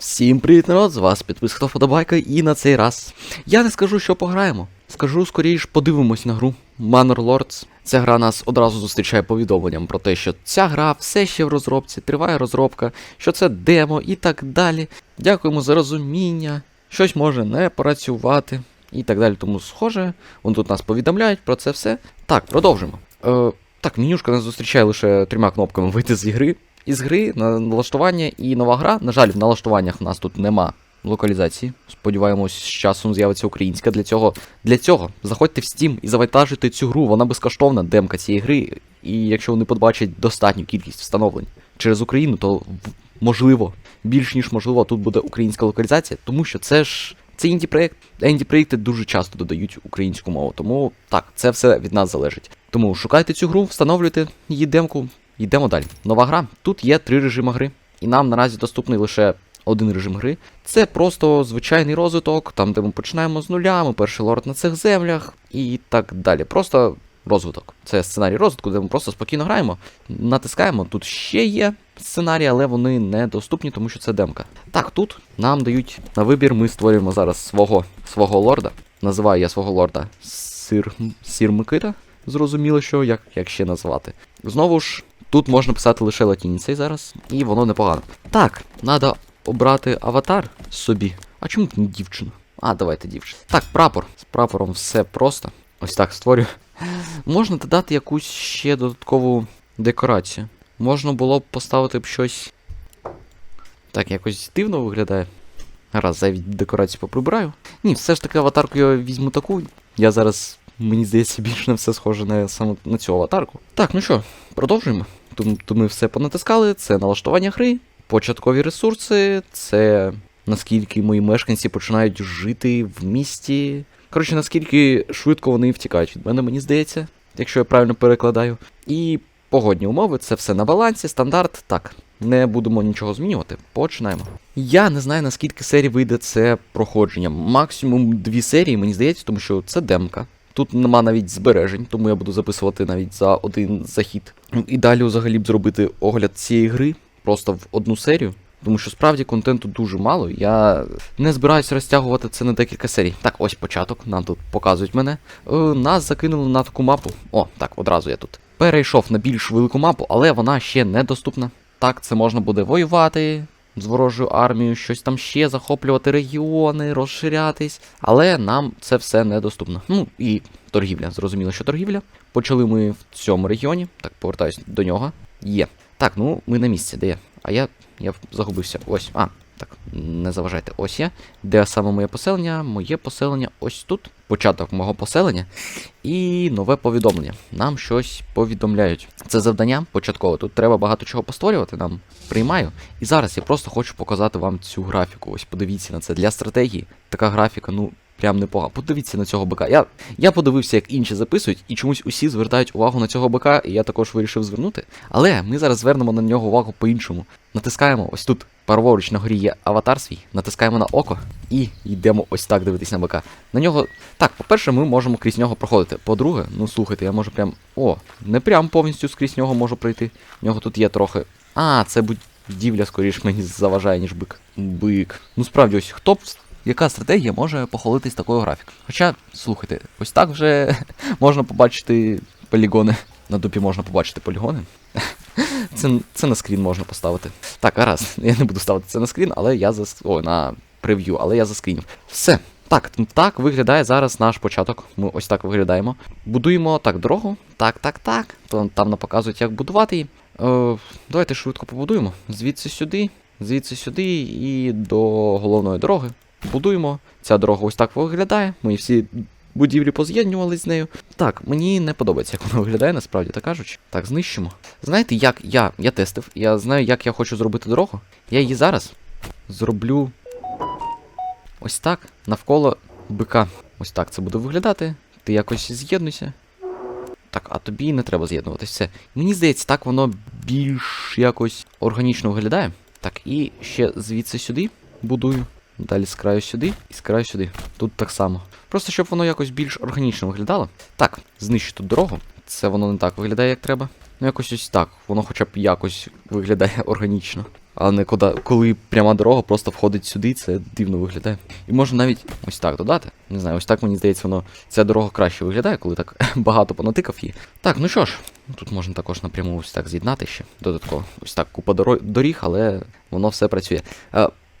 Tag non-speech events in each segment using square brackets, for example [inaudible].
Всім привіт, народ! З вас підписка Фодобайка, і на цей раз я не скажу, що пограємо. Скажу скоріш, подивимось на гру Manor Lords. Ця гра нас одразу зустрічає повідомленням про те, що ця гра все ще в розробці, триває розробка, що це демо і так далі. Дякуємо за розуміння, щось може не працювати і так далі. Тому схоже, вон тут нас повідомляють про це все. Так, продовжимо. Е, так, менюшка нас зустрічає лише трьома кнопками вийти з ігри. Із гри на налаштування і нова гра. На жаль, в налаштуваннях в нас тут нема локалізації. Сподіваємось, з часом з'явиться українська. Для цього для цього заходьте в Steam і завантажуйте цю гру. Вона безкоштовна, демка цієї гри. І якщо вони побачать достатню кількість встановлень через Україну, то можливо, більш ніж можливо, тут буде українська локалізація, тому що це ж. Це інді-проєкт. А інді-проєкти дуже часто додають українську мову. Тому так, це все від нас залежить. Тому шукайте цю гру, встановлюйте її демку. Йдемо далі. Нова гра. Тут є три режими гри, і нам наразі доступний лише один режим гри. Це просто звичайний розвиток, там де ми починаємо з нуля, ми перший лорд на цих землях і так далі. Просто розвиток. Це сценарій розвитку, де ми просто спокійно граємо, натискаємо. Тут ще є сценарії, але вони недоступні, тому що це демка. Так, тут нам дають на вибір, ми створюємо зараз свого, свого лорда. Називаю я свого лорда Сир, Сір Микита. Зрозуміло, що як, як ще назвати. Знову ж, тут можна писати лише латиницею зараз, і воно непогано. Так, треба обрати аватар собі. А чому ти не дівчина? А, давайте дівчина. Так, прапор. З прапором все просто. Ось так створюю. Можна додати якусь ще додаткову декорацію. Можна було б поставити б щось. Так, якось дивно виглядає. Раз, я від декорації поприбираю. Ні, все ж таки аватарку я візьму таку. Я зараз, мені здається, більш на все схоже на саме на цю аватарку. Так, ну що, продовжуємо. То, то ми все понатискали, це налаштування гри, початкові ресурси, це наскільки мої мешканці починають жити в місті. Коротше, наскільки швидко вони втікають від мене, мені здається, якщо я правильно перекладаю. І погодні умови, це все на балансі, стандарт. Так, не будемо нічого змінювати. Починаємо. Я не знаю, наскільки серій вийде це проходження. Максимум дві серії, мені здається, тому що це демка. Тут нема навіть збережень, тому я буду записувати навіть за один захід. І далі взагалі б зробити огляд цієї гри просто в одну серію. Тому що справді контенту дуже мало. Я не збираюся розтягувати це на декілька серій. Так, ось початок. Нам тут показують мене. Е, нас закинули на таку мапу. О, так, одразу я тут. Перейшов на більш велику мапу, але вона ще недоступна. Так, це можна буде воювати з ворожою армією, щось там ще, захоплювати регіони, розширятись. Але нам це все недоступно. Ну і торгівля. Зрозуміло, що торгівля. Почали ми в цьому регіоні. Так, повертаюсь до нього. Є. Так, ну ми на місці, де я? А я. Я загубився. Ось. А, так, не заважайте. Ось я. Де саме моє поселення? Моє поселення ось тут. Початок мого поселення. І нове повідомлення. Нам щось повідомляють. Це завдання початкове. Тут треба багато чого постворювати. Нам приймаю. І зараз я просто хочу показати вам цю графіку. Ось подивіться на це. Для стратегії така графіка, ну. Прям непогано. Подивіться на цього бика. Я, я подивився, як інші записують, і чомусь усі звертають увагу на цього бика, і я також вирішив звернути. Але ми зараз звернемо на нього увагу по-іншому. Натискаємо ось тут праворуч на горі є аватар свій, натискаємо на око і йдемо ось так дивитись на бика. На нього. Так, по-перше, ми можемо крізь нього проходити. По-друге, ну слухайте, я можу прям. О, не прям повністю скрізь нього можу пройти. В нього тут є трохи. А, це будівля, скоріш мені заважає, ніж бик. Бик. Ну справді, ось хто б. Яка стратегія може похвалитись такою графікою? Хоча, слухайте, ось так вже [laughs] можна побачити полігони. На дупі можна побачити полігони. [laughs] Це, це на скрін можна поставити. Так, гаразд, [laughs] я не буду ставити це на скрін, але я за О, на прев'ю, але я заскрінів. Все. Так, так виглядає зараз наш початок. Ми ось так виглядаємо. Будуємо так дорогу. Так, так, так. То там нам показують, як будувати її. Е, давайте швидко побудуємо. Звідси сюди, звідси сюди і до головної дороги. Будуємо. Ця дорога ось так виглядає. Ми всі будівлі поз'єднювались з нею. Так, мені не подобається, як вона виглядає, насправді так кажучи. Так, знищимо. Знаєте, як я, я тестив, я знаю, як я хочу зробити дорогу. Я її зараз зроблю ось так, навколо бика. Ось так це буде виглядати. Ти якось з'єднуйся. Так, а тобі не треба з'єднуватись. Все. Мені здається, так воно більш якось органічно виглядає. Так, і ще звідси сюди будую. Далі з краю сюди і з краю сюди. Тут так само. Просто щоб воно якось більш органічно виглядало. Так, знищу тут дорогу. Це воно не так виглядає, як треба. Ну, якось ось так. Воно хоча б якось виглядає [laughs] органічно. а не коли, коли пряма дорога просто входить сюди, це дивно виглядає. І можна навіть ось так додати. Не знаю, ось так мені здається, воно ця дорога краще виглядає, коли так [laughs] багато понатикав її. Так, ну що ж, тут можна також напряму ось так з'єднати ще. Додатково. Ось так купа доріг, але воно все працює.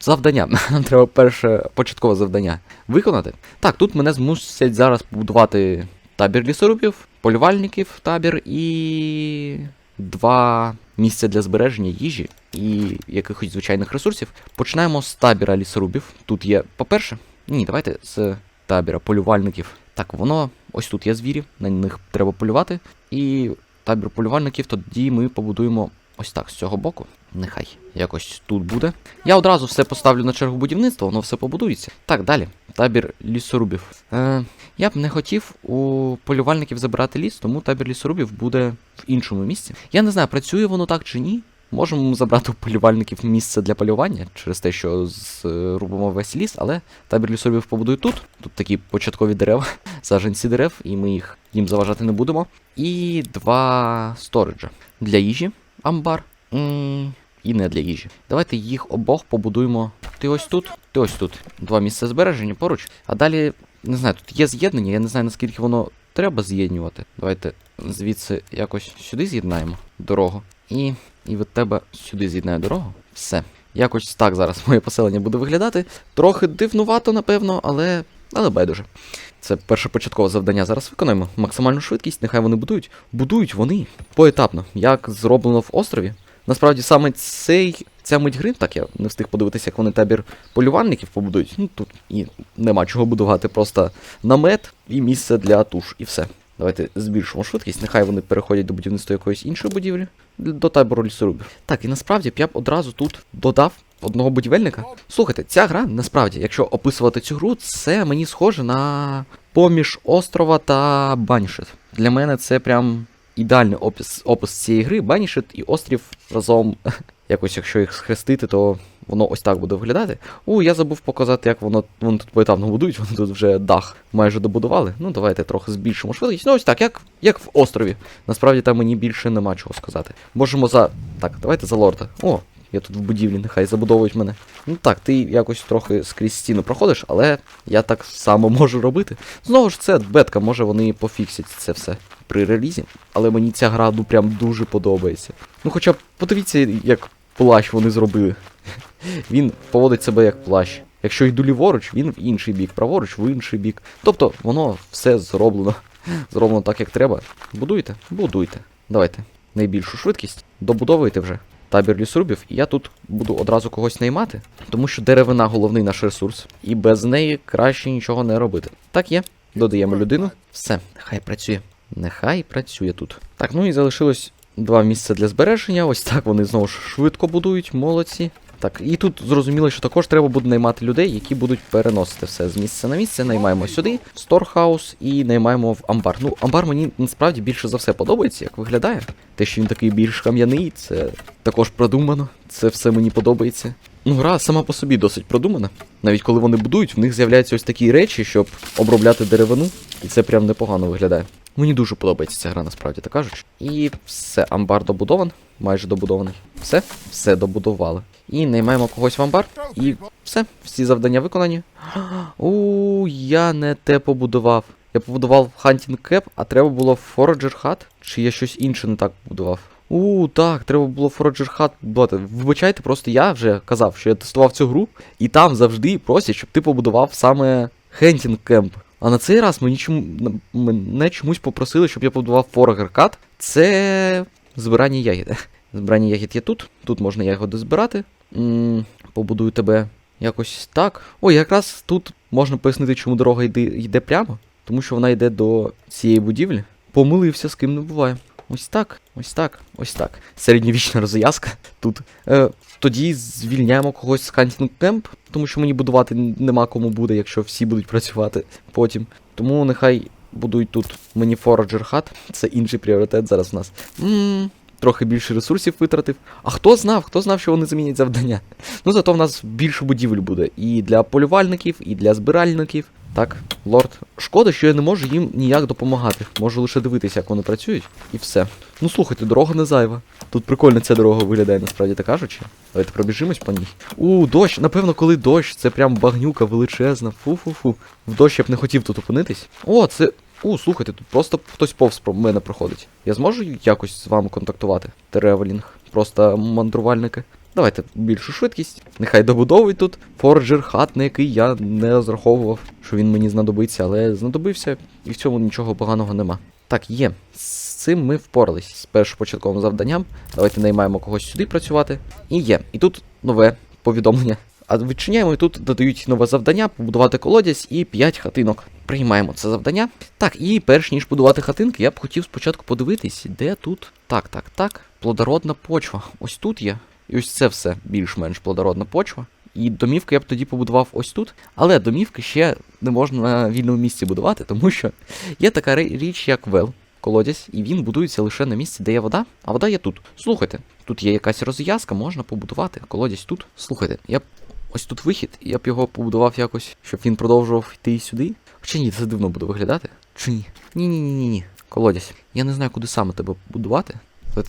Завдання. [laughs] Нам треба перше початкове завдання виконати. Так, тут мене змусять зараз побудувати табір лісорубів, полювальників табір і два місця для збереження їжі і якихось звичайних ресурсів. Починаємо з табіра лісорубів. Тут є, по-перше, ні, давайте з табіра полювальників. Так, воно ось тут є звірі, на них треба полювати. І табір полювальників тоді ми побудуємо ось так з цього боку. Нехай якось тут буде. Я одразу все поставлю на чергу будівництва, воно все побудується. Так, далі. Табір лісорубів. Е, я б не хотів у полювальників забирати ліс, тому табір лісорубів буде в іншому місці. Я не знаю, працює воно так чи ні. Можемо забрати у полювальників місце для полювання через те, що зрубимо весь ліс, але табір лісорубів побудую тут. Тут такі початкові дерева, [laughs] саджанці дерев, і ми їх їм заважати не будемо. І два сториджа для їжі, амбар. І не для їжі. Давайте їх обох побудуємо. Ти ось тут, ти ось тут. Два місця збереження поруч. А далі, не знаю, тут є з'єднання, я не знаю наскільки воно треба з'єднювати. Давайте звідси якось сюди з'єднаємо дорогу. І, і від тебе сюди з'єднаю дорогу. Все. Якось так зараз [laughs] моє поселення буде виглядати. Трохи дивнувато, напевно, але. але байдуже. Це перше початкове завдання. Зараз виконаємо. Максимальну швидкість, нехай вони будують. Будують вони поетапно, як зроблено в острові. Насправді саме цей, ця мить гри, так я не встиг подивитися, як вони табір полювальників побудують. Ну тут і нема чого будувати, просто намет і місце для туш, і все. Давайте збільшимо швидкість, нехай вони переходять до будівництва якоїсь іншої будівлі, до табору лісорубів. Так, і насправді б я б одразу тут додав одного будівельника. Слухайте, ця гра, насправді, якщо описувати цю гру, це мені схоже на поміж острова та Банішет. Для мене це прям ідеальний опис, опис цієї гри. Банішет і острів разом. [laughs] Якось, якщо їх схрестити, то воно ось так буде виглядати. У, я забув показати, як воно вони тут поетапно будують, вони тут вже дах майже добудували. Ну, давайте трохи збільшимо швидкість. Ну, ось так, як, як в острові. Насправді там мені більше нема чого сказати. Можемо за. Так, давайте за лорда. О, я тут в будівлі, нехай забудовують мене. Ну так, ти якось трохи скрізь стіну проходиш, але я так само [laughs] можу робити. Знову ж це бетка, може вони пофіксять це все при релізі, але мені ця гра ну прям дуже подобається. Ну хоча подивіться, як плащ вони зробили. [laughs] Він поводить себе як плащ. Якщо йду ліворуч, він в інший бік, праворуч в інший бік. Тобто воно все зроблено. [laughs] Зроблено так, як треба. Будуйте, будуйте. Давайте. Найбільшу швидкість. Добудовуйте вже табір лісорубів, і я тут буду одразу когось наймати, тому що деревина головний наш ресурс, і без неї краще нічого не робити. Так є. Додаємо людину. Все, нехай працює. Нехай працює тут. Так, ну і залишилось два місця для збереження. Ось так вони знову ж швидко будують, молодці. Так, і тут зрозуміло, що також треба буде наймати людей, які будуть переносити все з місця на місце. Наймаємо сюди, в сторхаус і наймаємо в амбар. Ну, амбар мені насправді більше за все подобається, як виглядає. Те, що він такий більш кам'яний, це також продумано. Це все мені подобається. Ну, гра сама по собі досить продумана. Навіть коли вони будують, в них з'являються ось такі речі, щоб обробляти деревину, і це прям непогано виглядає. Мені дуже подобається ця гра, насправді так кажучи. І все, амбар добудован, майже добудований. Все, все добудували. І наймаємо когось в амбар. І все, всі завдання виконані. [gasps] У, я не те побудував. Я побудував Hunting Cap, а треба було Forager Hut? Чи я щось інше не так побудував? У, так, треба було Forager Hut будувати. Вибачайте, просто я вже казав, що я тестував цю гру, і там завжди просять, щоб ти побудував саме Hunting Camp. А на цей раз мені чому мене чомусь попросили, щоб я побудував форгеркат. Це збирання ягід. [laughs] Збирання ягід є тут. Тут можна ягоди збирати. М, Побудую тебе якось так. Ой, якраз тут можна пояснити, чому дорога йде, йде прямо. Тому що вона йде до цієї будівлі. Помилився, з ким не буває. Ось так, ось так, ось так. Середньовічна розв'язка тут. Е, тоді звільняємо когось з Hunting Camp, тому що мені будувати нема кому буде, якщо всі будуть працювати потім. Тому нехай будують тут мені Forager Hut. Це інший пріоритет зараз в нас. Ммм, трохи більше ресурсів витратив. А хто знав, хто знав, що вони замінять завдання? Ну зато в нас більше будівель буде. І для полювальників, і для збиральників. Так, лорд. Шкода, що я не можу їм ніяк допомагати. Можу лише дивитися, як вони працюють, і все. Ну слухайте, дорога не зайва. Тут прикольно ця дорога виглядає, насправді так кажучи. Давайте пробіжимось по ній. У, дощ, напевно, коли дощ, це прям багнюка величезна. Фу-фу-фу. В дощ я б не хотів тут опинитись. О, це. У, слухайте, тут просто хтось повз про мене проходить. Я зможу якось з вами контактувати? Тревелінг. Просто мандрувальники. Давайте більшу швидкість. Нехай добудовують тут форджер хат, на який я не розраховував, що він мені знадобиться, але знадобився, і в цьому нічого поганого нема. Так, є. З цим ми впорались з першопочатковим завданням. Давайте наймаємо когось сюди працювати. І є. І тут нове повідомлення. А відчиняємо і тут додають нове завдання побудувати колодязь і 5 хатинок. Приймаємо це завдання. Так, і перш ніж будувати хатинки, я б хотів спочатку подивитись, де тут. Так, так, так. Плодородна почва. Ось тут є. І ось це все більш-менш плодородна почва. І домівки я б тоді побудував ось тут. Але домівки ще не можна на вільному місці будувати, тому що є така річ, як вел, колодязь, і він будується лише на місці, де є вода, а вода є тут. Слухайте, тут є якась розв'язка, можна побудувати колодязь тут. Слухайте, я б ось тут вихід, я б його побудував якось, щоб він продовжував йти сюди. Хоча ні, це дивно буде виглядати. Чи ні? Ні, ні. Колодязь. Я не знаю, куди саме тебе будувати.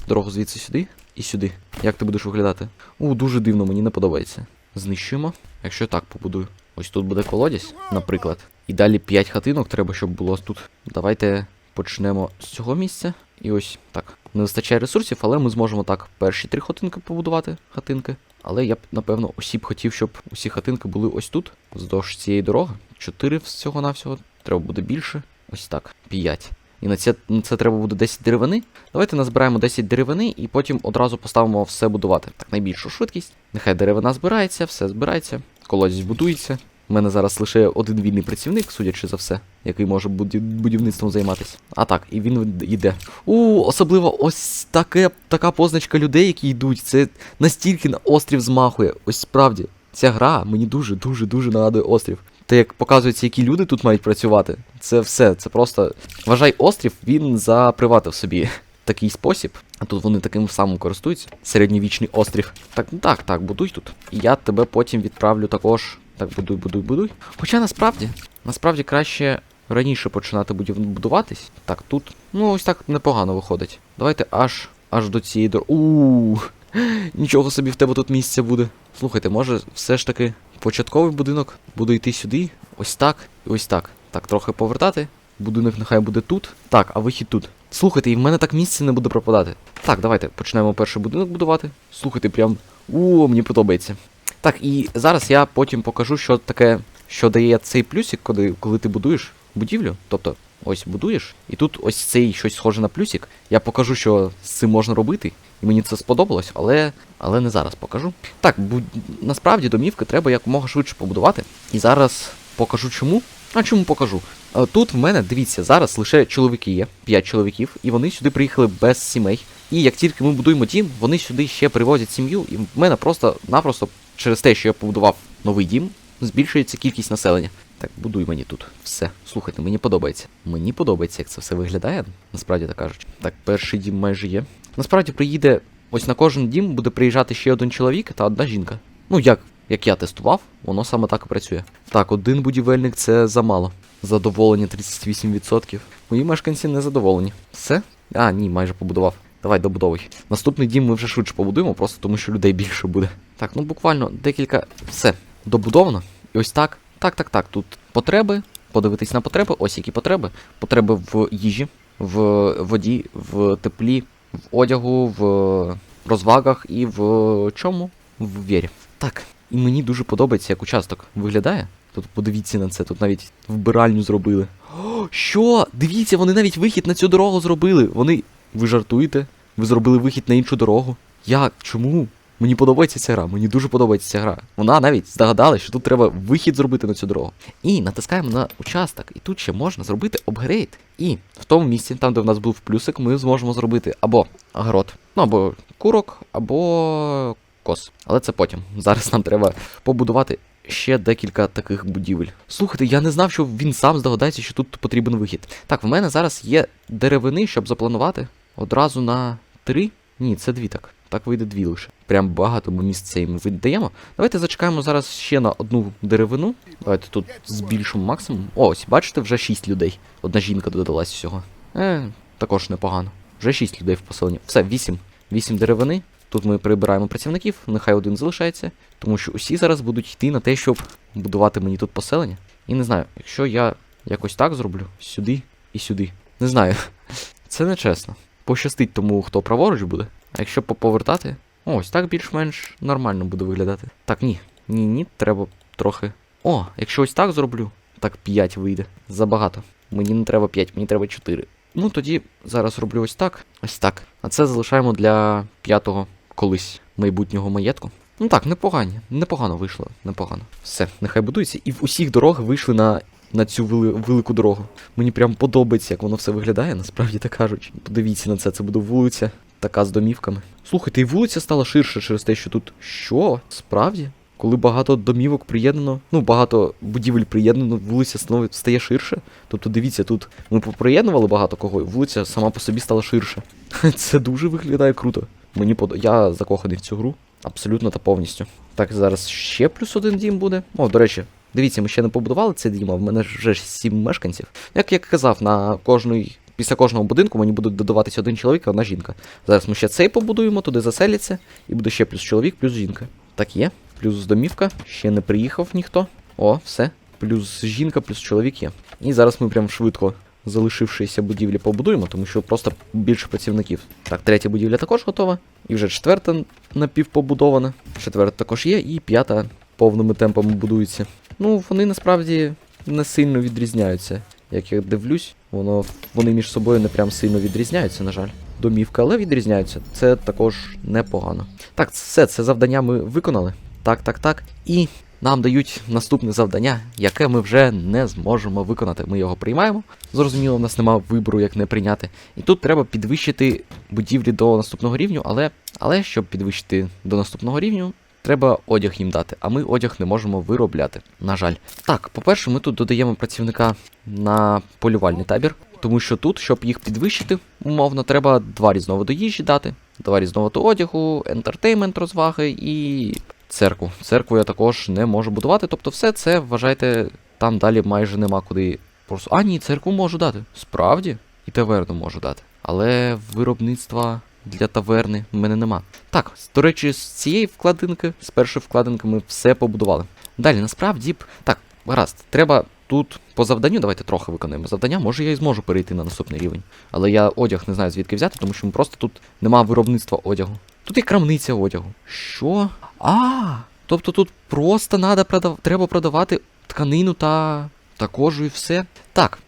Дорогу звідси сюди і сюди. Як ти будеш виглядати? У, дуже дивно, мені не подобається. Знищуємо. Якщо так побудую. Ось тут буде колодязь, наприклад. І далі 5 хатинок треба, щоб було тут. Давайте почнемо з цього місця. І ось так. Не вистачає ресурсів, але ми зможемо так перші три хатинки побудувати. Хатинки. Але я б, напевно, усі б хотів, щоб усі хатинки були ось тут, вздовж цієї дороги. Чотири всього-навсього. Треба буде більше. Ось так. П'ять. І на це, на це треба буде 10 деревини. Давайте назбираємо 10 деревини і потім одразу поставимо все будувати. Так, найбільшу швидкість. Нехай деревина збирається, все збирається, колодязь будується. У мене зараз лише один вільний працівник, судячи за все, який може будівництвом займатися. А так, і він йде. У, особливо ось таке, така позначка людей, які йдуть. Це настільки на острів змахує. Ось справді, ця гра мені дуже, дуже, дуже нагадує острів. Те, як показується, які люди тут мають працювати, це все. Це просто. Вважай, острів він заприватив собі такий спосіб. А тут вони таким самим користуються. Середньовічний острів. Так, так, так, будуй тут. І я тебе потім відправлю також. Так, будуй, будуй, будуй. Хоча насправді, насправді краще раніше починати будуватись. Так, тут. Ну, ось так непогано виходить. Давайте аж аж до цієї дороги. у Нічого собі в тебе тут місця буде. Слухайте, може, все ж таки початковий будинок буде йти сюди, ось так і ось так. Так, трохи повертати. Будинок нехай буде тут. Так, а вихід тут. Слухайте, і в мене так місце не буде пропадати. Так, давайте почнемо перший будинок будувати. Слухайте, прям. О, мені подобається. Так, і зараз я потім покажу, що таке, що дає цей плюсик, коли, коли ти будуєш будівлю. Тобто, ось будуєш, і тут ось цей щось схоже на плюсик. Я покажу, що з цим можна робити. І мені це сподобалось, але, але не зараз покажу. Так, бу... насправді домівки треба якомога швидше побудувати. І зараз покажу чому. А чому покажу? Е, Тут в мене, дивіться, зараз лише чоловіки є, 5 чоловіків, і вони сюди приїхали без сімей. І як тільки ми будуємо дім, вони сюди ще привозять сім'ю, і в мене просто-напросто через те, що я побудував новий дім, збільшується кількість населення. Так, будуй мені тут. Все. Слухайте, мені подобається. Мені подобається, як це все виглядає, насправді так кажучи. Так, перший дім майже є. Насправді приїде. Ось на кожен дім буде приїжджати ще один чоловік та одна жінка. Ну, як, як я тестував, воно саме так і працює. Так, один будівельник це замало. Задоволення 38%. Мої мешканці не задоволені. Все? А, ні, майже побудував. Давай добудовуй. Наступний дім ми вже швидше побудуємо, просто тому що людей більше буде. Так, ну буквально декілька. Все. Добудовано. І ось так. Так, так, так. Тут потреби. Подивитись на потреби. Ось які потреби. Потреби в їжі, в воді, в теплі, в одягу, в розвагах і в чому? В вірі. Так. І мені дуже подобається, як участок виглядає. Тут подивіться на це, тут навіть вбиральню зробили. О, що? Дивіться, вони навіть вихід на цю дорогу зробили. Вони. Ви жартуєте? Ви зробили вихід на іншу дорогу? Як? Чому? Мені подобається ця гра, мені дуже подобається ця гра. Вона навіть здогадалась, що тут треба вихід зробити на цю дорогу. І натискаємо на участок, і тут ще можна зробити апгрейд. І в тому місці, там, де в нас був плюсик, ми зможемо зробити або огород, ну або курок, або кос. Але це потім. Зараз нам треба побудувати ще декілька таких будівель. Слухайте, я не знав, що він сам здогадається, що тут потрібен вихід. Так, в мене зараз є деревини, щоб запланувати одразу на три. Ні, це дві так. Так вийде дві лише. Прям багато ми місця їм віддаємо. Давайте зачекаємо зараз ще на одну деревину. Давайте тут збільшимо максимум. Ось, бачите, вже 6 людей. Одна жінка додалась всього. Е, також непогано. Вже 6 людей в поселенні. Все, 8. 8 деревини. Тут ми прибираємо працівників, нехай один залишається, тому що усі зараз будуть йти на те, щоб будувати мені тут поселення. І не знаю, якщо я якось так зроблю, сюди і сюди. Не знаю. [laughs] Це не чесно. Пощастить тому, хто праворуч буде. А якщо поповертати, ось так більш-менш нормально буде виглядати. Так, ні. Ні, ні, треба трохи. О, якщо ось так зроблю, так 5 вийде. Забагато. Мені не треба 5, мені треба 4. Ну тоді зараз роблю ось так. Ось так. А це залишаємо для п'ятого колись майбутнього маєтку. Ну так, непогані, непогано вийшло, непогано. Все, нехай будується. І в усіх дорог вийшли на, на цю вели, велику дорогу. Мені прям подобається, як воно все виглядає, насправді так кажучи. Подивіться на це, це буде вулиця, така з домівками. Слухайте, і вулиця стала ширше через те, що тут. Що? Справді? Коли багато домівок приєднано, ну багато будівель приєднано, вулиця становить стає ширше. Тобто дивіться, тут ми поприєднували багато кого, і вулиця сама по собі стала ширше. [laughs] Це дуже виглядає круто. Мені подо... Я закоханий в цю гру. Абсолютно та повністю. Так, зараз ще плюс один дім буде. О, до речі, дивіться, ми ще не побудували цей дім, а в мене вже сім мешканців. Як я казав, на кожний. Після кожного будинку мені будуть додаватися один чоловік, а одна жінка. Зараз ми ще цей побудуємо, туди заселяться, і буде ще плюс чоловік, плюс жінка. Так є. Плюс домівка, ще не приїхав ніхто. О, все. Плюс жінка, плюс чоловік є. І зараз ми прям швидко залишившися будівлі побудуємо, тому що просто більше працівників. Так, третя будівля також готова. І вже четверта напівпобудована. Четверта також є, і п'ята повними темпами будується. Ну, вони насправді не сильно відрізняються. Як я дивлюсь, воно вони між собою не прям сильно відрізняються, на жаль. Домівка, але відрізняються. Це також непогано. Так, все, це завдання ми виконали. Так, так, так. І нам дають наступне завдання, яке ми вже не зможемо виконати. Ми його приймаємо. Зрозуміло, в нас немає вибору, як не прийняти. І тут треба підвищити будівлі до наступного рівню, але, але щоб підвищити до наступного рівню, треба одяг їм дати. А ми одяг не можемо виробляти. На жаль. Так, по-перше, ми тут додаємо працівника на полювальний табір. Тому що тут, щоб їх підвищити, умовно, треба два різновиди їжі дати, два різновиди одягу, ентертеймент, розваги і церкву. Церкву я також не можу будувати. Тобто, все це вважайте, там далі майже нема куди. Просто. А, ні, церкву можу дати. Справді, і таверну можу дати. Але виробництва для таверни в мене нема. Так, до речі, з цієї вкладинки, з першої вкладинки, ми все побудували. Далі, насправді, б- так, гаразд, треба тут по завданню, давайте трохи виконаємо завдання. Може я і зможу перейти на наступний рівень. Але я одяг не знаю звідки взяти, тому що просто тут нема виробництва одягу. Тут є крамниця одягу. Що? А, тобто тут просто треба продавати тканину та, та кожу і все. Так,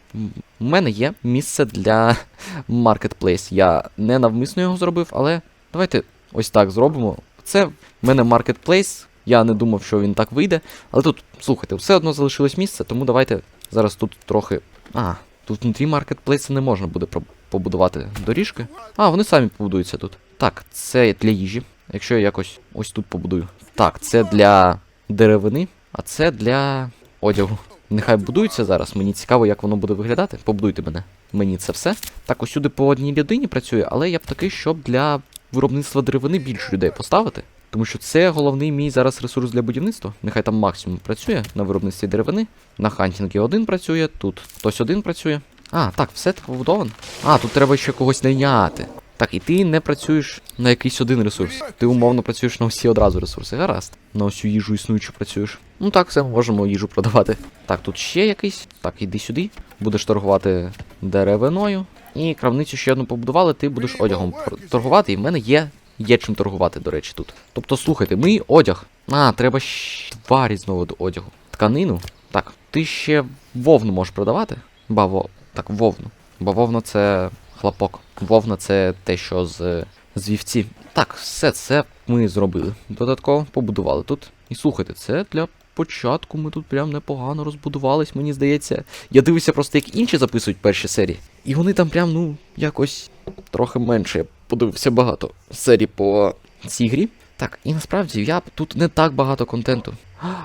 у мене є місце для [laughs] маркетплейс. Я не навмисно його зробив, але давайте ось так зробимо. Це в мене маркетплейс. Я не думав, що він так вийде. Але тут, слухайте, все одно залишилось місце, тому давайте зараз тут трохи. А, тут внутрі маркетплейсу не можна буде побудувати доріжки. А, вони самі побудуються тут. Так, це для їжі. Якщо я якось ось тут побудую. Так, це для деревини, а це для одягу. Нехай будується зараз. Мені цікаво, як воно буде виглядати. Побудуйте мене. Мені це все. Так, ось сюди по одній людині працює, але я б такий, щоб для виробництва деревини більше людей поставити. Тому що це головний мій зараз ресурс для будівництва. Нехай там максимум працює на виробництві деревини. На хантінгі один працює, тут хтось один працює. А, так, все побудовано. А, тут треба ще когось найняти. Так, і ти не працюєш на якийсь один ресурс. Ти умовно працюєш на всі одразу ресурси. Гаразд. На всю їжу існуючу працюєш. Ну так, все, можемо їжу продавати. Так, тут ще якийсь. Так, іди сюди. Будеш торгувати деревиною. І крамницю ще одну побудували, ти будеш одягом торгувати, і в мене є. Є чим торгувати, до речі, тут. Тобто, слухайте, ми одяг. А, треба ще два різновиди одягу. Тканину. Так, ти ще вовну можеш продавати? Баво. Так, вовну. Бо вовна це хлопок. Вовна це те, що з, з вівці. Так, все це ми зробили. Додатково побудували тут. І слухайте, це для початку ми тут прям непогано розбудувались, мені здається. Я дивився просто, як інші записують перші серії. І вони там прям, ну, якось трохи менше. Я подивився багато серій по цій грі. Так, і насправді я тут не так багато контенту.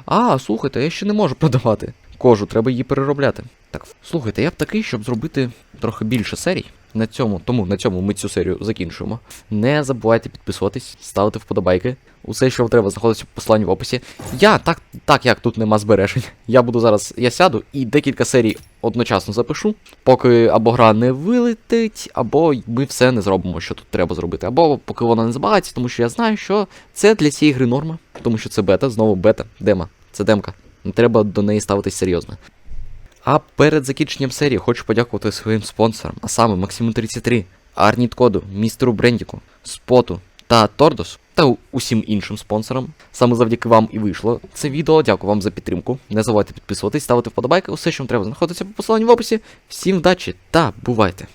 А, слухайте, я ще не можу продавати кожу, треба її переробляти. Так, слухайте, я б такий, щоб зробити трохи більше серій. На цьому, тому на цьому ми цю серію закінчуємо. Не забувайте підписуватись, ставити вподобайки. Усе, що вам треба, знаходиться в посиланні в описі. Я так, так як тут нема збережень. [laughs] Я буду зараз, я сяду і декілька серій одночасно запишу, поки або гра не вилетить, або ми все не зробимо, що тут треба зробити. Або поки вона не збагається, тому що я знаю, що це для цієї гри норма, тому що це бета, знову бета, дема, це демка. Не треба до неї ставитись серйозно. А перед закінченням серії хочу подякувати своїм спонсорам, а саме Максиму 33, Арніт Коду, містеру Брендіку, Споту та Тордос та усім іншим спонсорам. Саме завдяки вам і вийшло це відео. Дякую вам за підтримку. Не забувайте підписуватись, ставити вподобайки. Усе, що вам треба, знаходиться по посиланню в описі. Всім вдачі та бувайте!